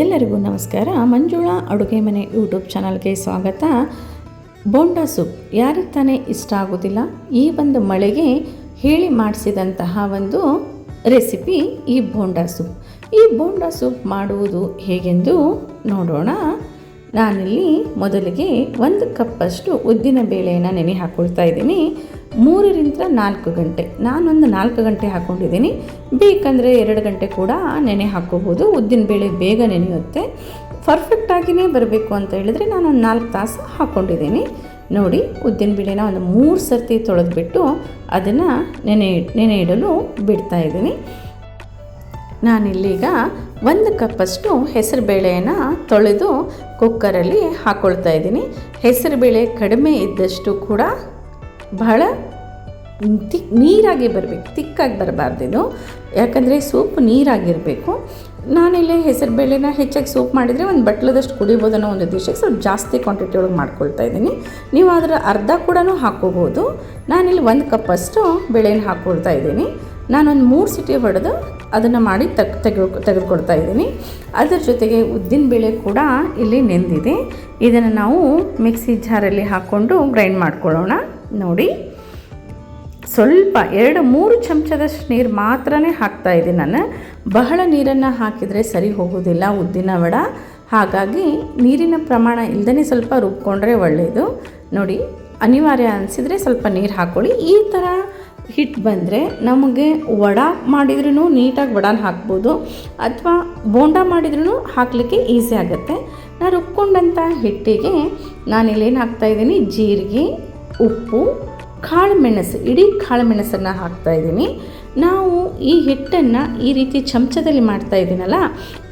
ಎಲ್ಲರಿಗೂ ನಮಸ್ಕಾರ. ಮಂಜುಳಾ ಅಡುಗೆ ಮನೆ ಯೂಟ್ಯೂಬ್ ಚಾನಲ್ಗೆ ಸ್ವಾಗತ. ಬೋಂಡಾ ಸೂಪ್ ಯಾರಿಗೆ ತಾನೇ ಇಷ್ಟ ಆಗೋದಿಲ್ಲ? ಈ ಒಂದು ಮಳೆಗೆ ಹೇಳಿ ಮಾಡಿಸಿದಂತಹ ಒಂದು ರೆಸಿಪಿ ಈ ಬೋಂಡಾ ಸೂಪ್. ಈ ಬೋಂಡಾ ಸೂಪ್ ಮಾಡುವುದು ಹೇಗೆಂದು ನೋಡೋಣ. ನಾನಿಲ್ಲಿ ಮೊದಲಿಗೆ ಒಂದು ಕಪ್ಪಷ್ಟು ಉದ್ದಿನ ಬೇಳೆಯನ್ನು ನೆನೆ ಹಾಕ್ಕೊಳ್ತಾ ಇದ್ದೀನಿ. ಮೂರರಿಂದ ನಾಲ್ಕು ಗಂಟೆ. ನಾನೊಂದು ನಾಲ್ಕು ಗಂಟೆ ಹಾಕ್ಕೊಂಡಿದ್ದೀನಿ ಬೇಕಂದರೆ ಎರಡು ಗಂಟೆ ಕೂಡ ನೆನೆ ಹಾಕ್ಕೋಬೋದು. ಉದ್ದಿನ ಬೇಳೆ ಬೇಗ ನೆನೆಯುತ್ತೆ. ಪರ್ಫೆಕ್ಟಾಗಿಯೇ ಬರಬೇಕು ಅಂತ ಹೇಳಿದ್ರೆ ನಾನೊಂದು ನಾಲ್ಕು ತಾಸು ಹಾಕ್ಕೊಂಡಿದ್ದೀನಿ ನೋಡಿ, ಉದ್ದಿನ ಬೇಳೆನ ಒಂದು ಮೂರು ಸರ್ತಿ ತೊಳೆದ್ಬಿಟ್ಟು ಅದನ್ನು ನೆನೆ ನೆನೆ ಇಡಲು ಬಿಡ್ತಾ ಇದ್ದೀನಿ. ನಾನಿಲ್ಲೀಗ ಒಂದು ಕಪ್ಪಷ್ಟು ಹೆಸರುಬೇಳೆಯನ್ನು ತೊಳೆದು ಕುಕ್ಕರಲ್ಲಿ ಹಾಕ್ಕೊಳ್ತಾ ಇದ್ದೀನಿ. ಹೆಸರುಬೇಳೆ ಕಡಿಮೆ ಇದ್ದಷ್ಟು ಕೂಡ ಬಹಳ ತಿಕ್ ನೀರಾಗಿ ಬರಬೇಕು, ತಿಕ್ಕಾಗಿ ಬರಬಾರ್ದಿದು ಯಾಕಂದರೆ ಸೂಪ್ ನೀರಾಗಿರಬೇಕು. ನಾನಿಲ್ಲಿ ಹೆಸರುಬೇಳೆನ ಹೆಚ್ಚಾಗಿ ಸೂಪ್ ಮಾಡಿದರೆ ಒಂದು ಬಟ್ಲದಷ್ಟು ಕುಡಿಬೋದು ಅನ್ನೋ ಒಂದು ಉದ್ದೇಶಕ್ಕೆ ಸ್ವಲ್ಪ ಜಾಸ್ತಿ ಕ್ವಾಂಟಿಟಿ ಒಳಗೆ ಮಾಡ್ಕೊಳ್ತಾ ಇದ್ದೀನಿ. ನೀವು ಅದರ ಅರ್ಧ ಕೂಡ ಹಾಕ್ಕೋಬೋದು ನಾನಿಲ್ಲಿ ಒಂದು ಕಪ್ಪಷ್ಟು ಬೇಳೆನ ಹಾಕ್ಕೊಳ್ತಾ ಇದ್ದೀನಿ. ನಾನೊಂದು ಮೂರು ಸಿಟಿ ಹೊಡೆದು ಅದನ್ನು ಮಾಡಿ ತಗ್, ತೆಗೆದು ತೆಗೆದುಕೊಡ್ತಾ ಇದ್ದೀನಿ. ಅದರ ಜೊತೆಗೆ ಉದ್ದಿನ ಬೇಳೆ ಕೂಡ ಇಲ್ಲಿ ನೆಂದಿದೆ. ಇದನ್ನು ನಾವು ಮಿಕ್ಸಿ ಜಾರಲ್ಲಿ ಹಾಕ್ಕೊಂಡು ಗ್ರೈಂಡ್ ಮಾಡ್ಕೊಳ್ಳೋಣ. ನೋಡಿ. ಸ್ವಲ್ಪ ಎರಡು ಮೂರು ಚಮಚದಷ್ಟು ನೀರು ಮಾತ್ರ ಹಾಕ್ತಾ ಇದ್ದೀನಿ ನಾನು. ಬಹಳ ನೀರನ್ನು ಹಾಕಿದರೆ ಸರಿ ಹೋಗೋದಿಲ್ಲ, ಉದ್ದಿನ ವಡ. ಹಾಗಾಗಿ ನೀರಿನ ಪ್ರಮಾಣ ಇಲ್ಲದೇ ಸ್ವಲ್ಪ ರುಬ್ಕೊಂಡ್ರೆ ಒಳ್ಳೆಯದು ನೋಡಿ, ಅನಿವಾರ್ಯ ಅನಿಸಿದರೆ ಸ್ವಲ್ಪ ನೀರು ಹಾಕ್ಕೊಳ್ಳಿ ಈ ಥರ ಹಿಟ್ಟು ಬಂದರೆ ನಮಗೆ ವಡ ಮಾಡಿದ್ರೂ ನೀಟಾಗಿ ವಡಾನ ಹಾಕ್ಬೋದು. ಅಥವಾ ಬೋಂಡ ಮಾಡಿದ್ರೂ ಹಾಕಲಿಕ್ಕೆ ಈಸಿ ಆಗುತ್ತೆ. ನಾನು ರುಬ್ಕೊಂಡಂಥ ಹಿಟ್ಟಿಗೆ ನಾನಿಲ್ಲೇನು ಹಾಕ್ತಾಯಿದ್ದೀನಿ ಜೀರಿಗೆ ಉಪ್ಪು, ಕಾಳುಮೆಣಸು, ಇಡೀ ಕಾಳುಮೆಣಸನ್ನು ಹಾಕ್ತಾಯಿದ್ದೀನಿ ನಾವು ಈ ಹಿಟ್ಟನ್ನು ಈ ರೀತಿ ಚಮಚದಲ್ಲಿ ಮಾಡ್ತಾ ಇದ್ದೀನಲ್ಲ,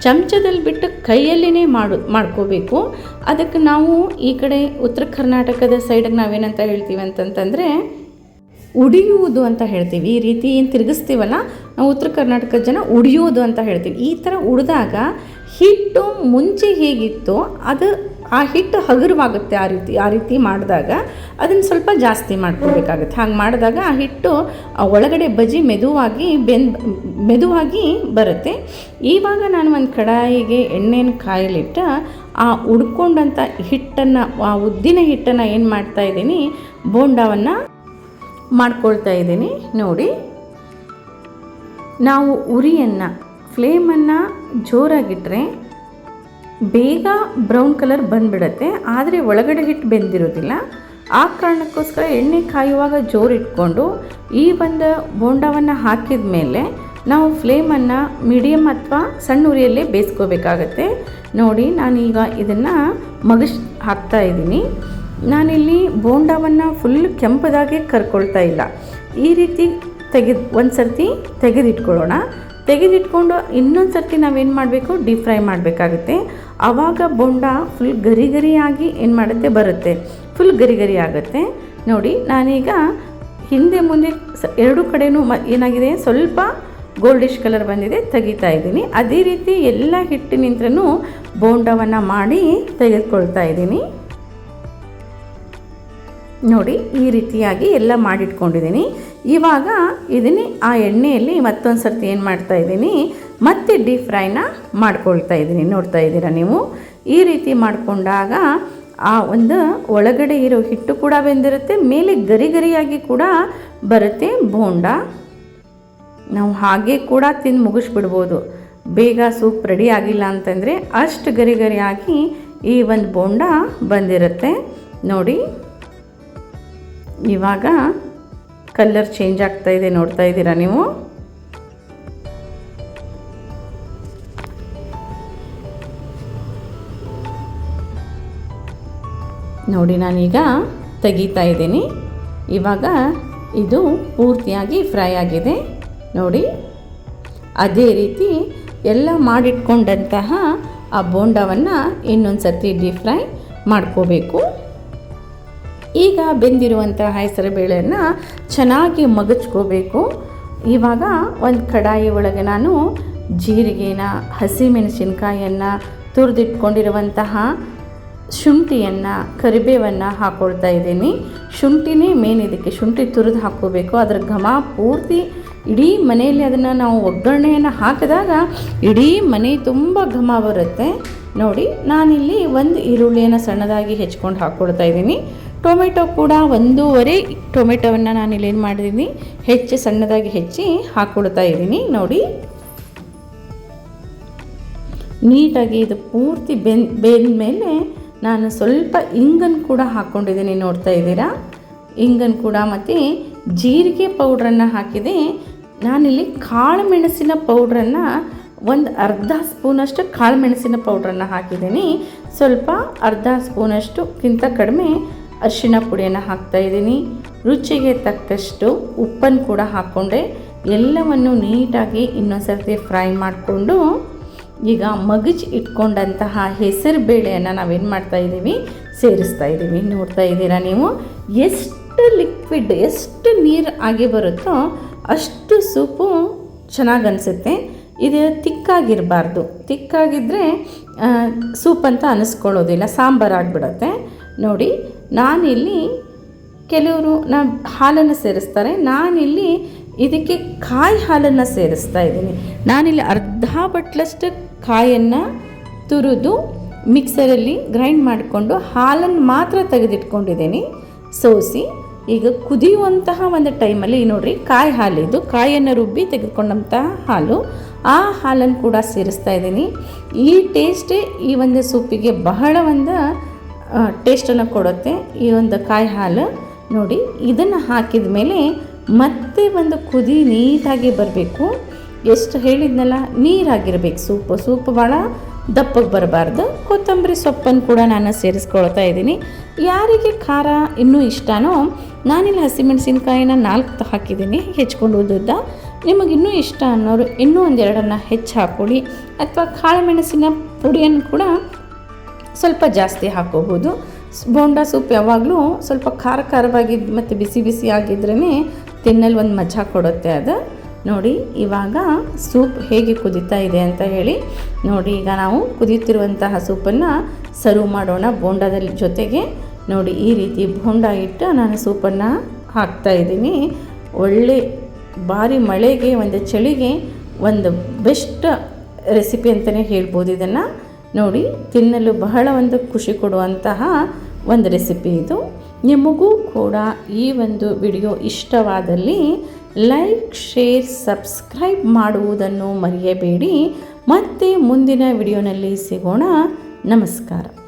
ಚಮಚದಲ್ಲಿ ಬಿಟ್ಟು ಕೈಯಲ್ಲಿನೇ ಮಾಡು, ಮಾಡ್ಕೋಬೇಕು. ಅದಕ್ಕೆ ನಾವು ಈ ಕಡೆ ಉತ್ತರ ಕರ್ನಾಟಕದ ಸೈಡಿಗೆ ನಾವೇನಂತ ಹೇಳ್ತೀವಿ ಅಂತಂತಂದರೆ, ಉಡಿಯುವುದು ಅಂತ ಹೇಳ್ತೀವಿ. ಈ ರೀತಿ ಏನು ತಿರುಗಿಸ್ತೀವಲ್ಲ, ನಾವು ಉತ್ತರ ಕರ್ನಾಟಕದ ಜನ ಉಡಿಯೋದು ಅಂತ ಹೇಳ್ತೀವಿ. ಈ ಥರ ಉಡಿದಾಗ ಹಿಟ್ಟು ಮುಂಚೆ ಹೇಗಿತ್ತು ಅದು ಆ ಹಿಟ್ಟು ಹಗುರವಾಗುತ್ತೆ ಆ ರೀತಿ ಆ ರೀತಿ ಮಾಡಿದಾಗ ಅದನ್ನು ಸ್ವಲ್ಪ ಜಾಸ್ತಿ ಮಾಡ್ಕೋಬೇಕಾಗುತ್ತೆ ಹಾಗೆ ಮಾಡಿದಾಗ ಆ ಹಿಟ್ಟು ಒಳಗಡೆ ಬಜಿ ಮೆದುವಾಗಿ ಬೆಂದ್, ಮೆದುವಾಗಿ ಬರುತ್ತೆ. ಇವಾಗ ನಾನು ಒಂದು ಕಡಾಯಿಗೆ ಎಣ್ಣೆನ ಕಾಯಲಿಟ್ಟ ಆ ಉಡ್ಕೊಂಡಂಥ ಹಿಟ್ಟನ್ನು, ಆ ಉದ್ದಿನ ಹಿಟ್ಟನ್ನು ಏನು ಮಾಡ್ತಾ ಇದ್ದೀನಿ, ಬೋಂಡವನ್ನು ಮಾಡ್ಕೊಳ್ತಾ ಇದ್ದೀನಿ. ನೋಡಿ, ನಾವು ಉರಿಯನ್ನು, ಫ್ಲೇಮನ್ನು ಜೋರಾಗಿಟ್ಟರೆ ಬೇಗ ಬ್ರೌನ್ ಕಲರ್ ಬಂದುಬಿಡುತ್ತೆ, ಆದರೆ ಒಳಗಡೆ ಹಿಟ್ಟು ಬೆಂದಿರೋದಿಲ್ಲ. ಆ ಕಾರಣಕ್ಕೋಸ್ಕರ ಎಣ್ಣೆ ಕಾಯುವಾಗ ಜೋರು ಇಟ್ಕೊಂಡು, ಈ ಒಂದು ಬೋಂಡವನ್ನು ಹಾಕಿದ ಮೇಲೆ ನಾವು ಫ್ಲೇಮನ್ನು ಮೀಡಿಯಮ್ ಅಥವಾ ಸಣ್ಣ ಉರಿಯಲ್ಲೇ ಬೇಯಿಸ್ಕೋಬೇಕಾಗತ್ತೆ. ನೋಡಿ, ನಾನೀಗ ಇದನ್ನು ಮಗಸ್ ಹಾಕ್ತಾ ಇದ್ದೀನಿ. ನಾನಿಲ್ಲಿ ಬೋಂಡವನ್ನು ಫುಲ್ ಕೆಂಪದಾಗೆ ಕರ್ಕೊಳ್ತಾ ಇಲ್ಲ. ಈ ರೀತಿ ತೆಗೆದು ಒಂದು ಸರ್ತಿ ತೆಗೆದಿಟ್ಕೊಳ್ಳೋಣ. ತೆಗೆದಿಟ್ಕೊಂಡು ಇನ್ನೊಂದು ಸರ್ತಿ ನಾವೇನು ಮಾಡಬೇಕು? ಡೀಪ್ ಫ್ರೈ ಮಾಡಬೇಕಾಗುತ್ತೆ. ಆವಾಗ ಬೊಂಡ ಫುಲ್ ಗರಿ ಗರಿಯಾಗಿ ಏನು ಮಾಡುತ್ತೆ? ಬರುತ್ತೆ. ಫುಲ್ ಗರಿ ಗರಿ ಆಗುತ್ತೆ. ನೋಡಿ, ನಾನೀಗ ಹಿಂದೆ ಮುಂದೆ ಸ ಎರಡು ಕಡೆಯೂ ಮ ಏನಾಗಿದೆ? ಸ್ವಲ್ಪ ಗೋಲ್ಡಿಶ್ ಕಲರ್ ಬಂದಿದೆ, ತೆಗಿತಾ ಇದ್ದೀನಿ. ಅದೇ ರೀತಿ ಎಲ್ಲ ಹಿಟ್ಟಿನಿಂದ ಬೋಂಡವನ್ನು ಮಾಡಿ ತೆಗೆದುಕೊಳ್ತಾ ಇದ್ದೀನಿ. ನೋಡಿ, ಈ ರೀತಿಯಾಗಿ ಎಲ್ಲ ಮಾಡಿಟ್ಕೊಂಡಿದ್ದೀನಿ. ಇವಾಗ ಇದನ್ನೇ ಆ ಎಣ್ಣೆಯಲ್ಲಿ ಮತ್ತೊಂದು ಸರ್ತಿ ಏನು ಮಾಡ್ತಾ ಇದ್ದೀನಿ, ಮತ್ತೆ ಡೀಪ್ ಫ್ರೈನ ಮಾಡ್ಕೊಳ್ತಾ ಇದ್ದೀನಿ. ನೋಡ್ತಾ ಇದ್ದೀರಾ ನೀವು? ಈ ರೀತಿ ಮಾಡಿಕೊಂಡಾಗ ಆ ಒಂದು ಒಳಗಡೆ ಇರೋ ಹಿಟ್ಟು ಕೂಡ ಬೆಂದಿರುತ್ತೆ, ಮೇಲೆ ಗರಿ ಗರಿಯಾಗಿ ಕೂಡ ಬರುತ್ತೆ ಬೋಂಡ. ನಾವು ಹಾಗೆ ಕೂಡ ತಿಂದು ಮುಗಿಸ್ಬಿಡ್ಬೋದು. ಬೇಗ ಸೂಪ್ ರೆಡಿ ಆಗಿಲ್ಲ ಅಂತಂದರೆ ಅಷ್ಟು ಗರಿ ಗರಿಯಾಗಿ ಈ ಒಂದು ಬೋಂಡ ಬಂದಿರುತ್ತೆ. ನೋಡಿ ಇವಾಗ ಕಲ್ಲರ್ ಚೇಂಜ್ ಆಗ್ತಾ ಇದೆ, ನೋಡ್ತಾ ಇದ್ದೀರಾ ನೀವು? ನೋಡಿ, ನಾನೀಗ ತೆಗೀತಾ ಇದ್ದೀನಿ. ಇವಾಗ ಇದು ಪೂರ್ತಿಯಾಗಿ ಫ್ರೈ ಆಗಿದೆ. ನೋಡಿ, ಅದೇ ರೀತಿ ಎಲ್ಲ ಮಾಡಿಟ್ಕೊಂಡಂತಹ ಆ ಬೋಂಡವನ್ನು ಇನ್ನೊಂದು ಸರ್ತಿ ಡೀಪ್ ಫ್ರೈ ಮಾಡ್ಕೋಬೇಕು. ಈಗ ಬೆಂದಿರುವಂಥ ಹೆಸರು ಬೇಳೆಯನ್ನು ಚೆನ್ನಾಗಿ ಮಗಚ್ಕೋಬೇಕು. ಇವಾಗ ಒಂದು ಕಡಾಯಿ ಒಳಗೆ ನಾನು ಜೀರಿಗೆನ, ಹಸಿಮೆಣಸಿನ್ಕಾಯನ್ನು ತುರಿದಿಟ್ಕೊಂಡಿರುವಂತಹ ಶುಂಠಿಯನ್ನು, ಕರಿಬೇವನ್ನು ಹಾಕ್ಕೊಳ್ತಾ ಇದ್ದೀನಿ. ಶುಂಠಿನೇ ಮೇನ್ ಇದಕ್ಕೆ. ಶುಂಠಿ ತುರಿದು ಹಾಕ್ಕೋಬೇಕು. ಅದರ ಘಮ ಪೂರ್ತಿ ಇಡೀ ಮನೆಯಲ್ಲಿ ಅದನ್ನು ನಾವು ಒಗ್ಗರಣೆಯನ್ನು ಹಾಕಿದಾಗ ಇಡೀ ಮನೆ ತುಂಬ ಘಮ ಬರುತ್ತೆ. ನೋಡಿ, ನಾನಿಲ್ಲಿ ಒಂದು ಈರುಳ್ಳಿಯನ್ನು ಸಣ್ಣದಾಗಿ ಹೆಚ್ಕೊಂಡು ಹಾಕ್ಕೊಳ್ತಾ ಇದ್ದೀನಿ. ಟೊಮೆಟೊ ಕೂಡ ಒಂದೂವರೆ ಟೊಮೆಟೊವನ್ನು ಇಲ್ಲಿ ಏನು ಮಾಡಿದ್ದೀನಿ ಹೆಚ್ಚು ಸಣ್ಣದಾಗಿ ಹೆಚ್ಚಿ ಹಾಕ್ಕೊಳ್ತಾ ಇದ್ದೀನಿ ನೋಡಿ. ನೀಟಾಗಿ ಇದು ಪೂರ್ತಿ ಬೆನ್ ಮೇಲೆ ನಾನು ಸ್ವಲ್ಪ ಇಂಗನ್ನು ಕೂಡ ಹಾಕ್ಕೊಂಡಿದ್ದೀನಿ ನೋಡ್ತಾ ಇದ್ದೀರಾ? ಇಂಗನ್ನು ಕೂಡ ಮತ್ತು ಜೀರಿಗೆ ಪೌಡ್ರನ್ನು ಹಾಕಿದೆ. ನಾನಿಲ್ಲಿ ಕಾಳು ಮೆಣಸಿನ ಪೌಡ್ರನ್ನು ಒಂದು ಅರ್ಧ ಸ್ಪೂನಷ್ಟು ಕಾಳು ಮೆಣಸಿನ ಪೌಡ್ರನ್ನು ಹಾಕಿದ್ದೀನಿ. ಸ್ವಲ್ಪ ಅರ್ಧ ಸ್ಪೂನಷ್ಟುಕ್ಕಿಂತ ಕಡಿಮೆ ಅರಿಶಿಣ ಪುಡಿಯನ್ನು ಹಾಕ್ತಾಯಿದ್ದೀನಿ ರುಚಿಗೆ ತಕ್ಕಷ್ಟು ಉಪ್ಪನ್ನು ಕೂಡ ಹಾಕ್ಕೊಂಡೆ. ಎಲ್ಲವನ್ನು ನೀಟಾಗಿ ಇನ್ನೊಂದ್ಸರ್ತಿ ಫ್ರೈ ಮಾಡಿಕೊಂಡು ಈಗ ಮಗಜ್ ಇಟ್ಕೊಂಡಂತಹ ಹೆಸರು ಬೇಳೆಯನ್ನು ನಾವೇನು ಮಾಡ್ತಾ ಇದ್ದೀವಿ? ಸೇರಿಸ್ತಾ ಇದ್ದೀವಿ. ನೋಡ್ತಾ ಇದ್ದೀರಾ ನೀವು? ಎಷ್ಟು ಲಿಕ್ವಿಡ್ ಎಷ್ಟು ನೀರು ಆಗಿ ಬರುತ್ತೋ ಅಷ್ಟು ಸೂಪು ಚೆನ್ನಾಗಿ ಅನಿಸುತ್ತೆ. ಇದು ತಿಕ್ಕಾಗಿರಬಾರ್ದು. ತಿಕ್ಕಾಗಿದ್ದರೆ ಸೂಪ್ ಅಂತ ಅನ್ನಿಸ್ಕೊಳ್ಳೋದಿಲ್ಲ ಸಾಂಬಾರು ಆಗಿಬಿಡತ್ತೆ. ನೋಡಿ ನಾನಿಲ್ಲಿ ಕೆಲವರು ನಾ ಹಾಲನ್ನು ಸೇರಿಸ್ತಾರೆ, ನಾನಿಲ್ಲಿ ಇದಕ್ಕೆ ಕಾಯಿ ಹಾಲನ್ನು ಸೇರಿಸ್ತಾ ಇದ್ದೀನಿ. ನಾನಿಲ್ಲಿ ಅರ್ಧ ಬಟ್ಲಷ್ಟು ಕಾಯನ್ನು ತುರಿದು ಮಿಕ್ಸರಲ್ಲಿ ಗ್ರೈಂಡ್ ಮಾಡಿಕೊಂಡು ಹಾಲನ್ನು ಮಾತ್ರ ತೆಗೆದಿಟ್ಕೊಂಡಿದ್ದೀನಿ. ಸೋಸಿ ಈಗ ಕುದಿಯುವಂತಹ ಒಂದು ಟೈಮಲ್ಲಿ ನೋಡಿರಿ ಕಾಯಿ ಹಾಲಿದ್ದು ಕಾಯನ್ನು ರುಬ್ಬಿ ತೆಗೆದುಕೊಂಡಂತಹ ಹಾಲು. ಆ ಹಾಲನ್ನು ಕೂಡ ಸೇರಿಸ್ತಾ ಇದ್ದೀನಿ. ಈ ಟೇಸ್ಟೇ ಈ ಒಂದು ಸೂಪಿಗೆ ಬಹಳ ಒಂದು ಟೇಸ್ಟನ್ನು ಕೊಡುತ್ತೆ. ಈ ಒಂದು ಕಾಯಿ ಹಾಲು ನೋಡಿ, ಇದನ್ನು ಹಾಕಿದ ಮೇಲೆ ಮತ್ತೆ ಒಂದು ಕುದಿ ನೀಟಾಗಿ ಬರಬೇಕು. ಎಷ್ಟು ಹೇಳಿದ್ನಲ್ಲ, ನೀರಾಗಿರ್ಬೇಕು ಸೂಪು. ಸೂಪ್ ಭಾಳ ದಪ್ಪಗೆ ಬರಬಾರ್ದು. ಕೊತ್ತಂಬರಿ ಸೊಪ್ಪನ್ನು ಕೂಡ ನಾನು ಸೇರಿಸ್ಕೊಳ್ತಾ ಇದ್ದೀನಿ. ಯಾರಿಗೆ ಖಾರ ಇನ್ನೂ ಇಷ್ಟನೋ, ನಾನಿಲ್ಲಿ ಹಸಿಮೆಣಸಿನ್ಕಾಯಿನ ನಾಲ್ಕು ಹಾಕಿದ್ದೀನಿ, ಹೆಚ್ಕೊಂಡು ನಿಮಗೆ ಇನ್ನೂ ಇಷ್ಟ ಅನ್ನೋರು ಇನ್ನೂ ಒಂದೆರಡನ್ನು ಹೆಚ್ಚು ಹಾಕ್ಕೊಳ್ಳಿ ಅಥವಾ ಕಾಳುಮೆಣಸಿನ ಪುಡಿಯನ್ನು ಕೂಡ ಸ್ವಲ್ಪ ಜಾಸ್ತಿ ಹಾಕೋಬೋದು ಬೋಂಡ ಸೂಪ್ ಯಾವಾಗಲೂ ಸ್ವಲ್ಪ ಖಾರ ಖಾರವಾಗಿ ಮತ್ತು ಬಿಸಿ ಬಿಸಿ ಆಗಿದ್ರೇ ತಿನ್ನಲು ಒಂದು ಮಜಾ ಕೊಡುತ್ತೆ ಅದು. ನೋಡಿ, ಇವಾಗ ಸೂಪ್ ಹೇಗೆ ಕುದೀತಾ ಇದೆ ಅಂತ ಹೇಳಿ ನೋಡಿ, ಈಗ ನಾವು ಕುದಿಯುತ್ತಿರುವಂತಹ ಸೂಪನ್ನು ಸರ್ವ್ ಮಾಡೋಣ ಬೋಂಡದ ಜೊತೆಗೆ. ನೋಡಿ, ಈ ರೀತಿ ಬೋಂಡ ಇಟ್ಟು ನಾನು ಸೂಪನ್ನು ಹಾಕ್ತಾ ಇದ್ದೀನಿ. ಒಳ್ಳೆ ಭಾರಿ ಮಳೆಗೆ, ಒಂದು ಚಳಿಗೆ ಒಂದು ಬೆಸ್ಟ್ ರೆಸಿಪಿ ಅಂತಲೇ ಹೇಳ್ಬೋದು ಇದನ್ನು. ನೋಡಿ, ತಿನ್ನಲು ಬಹಳ ಒಂದು ಖುಷಿ ಕೊಡುವಂತಹ ಒಂದು ರೆಸಿಪಿ ಇದು. ನಿಮಗೂ ಕೂಡ ಈ ಒಂದು ವಿಡಿಯೋ ಇಷ್ಟವಾದಲ್ಲಿ ಲೈಕ್, ಶೇರ್, ಸಬ್ಸ್ಕ್ರೈಬ್ ಮಾಡುವುದನ್ನು ಮರೆಯಬೇಡಿ. ಮತ್ತೆ ಮುಂದಿನ ವಿಡಿಯೋನಲ್ಲಿ ಸಿಗೋಣ. ನಮಸ್ಕಾರ.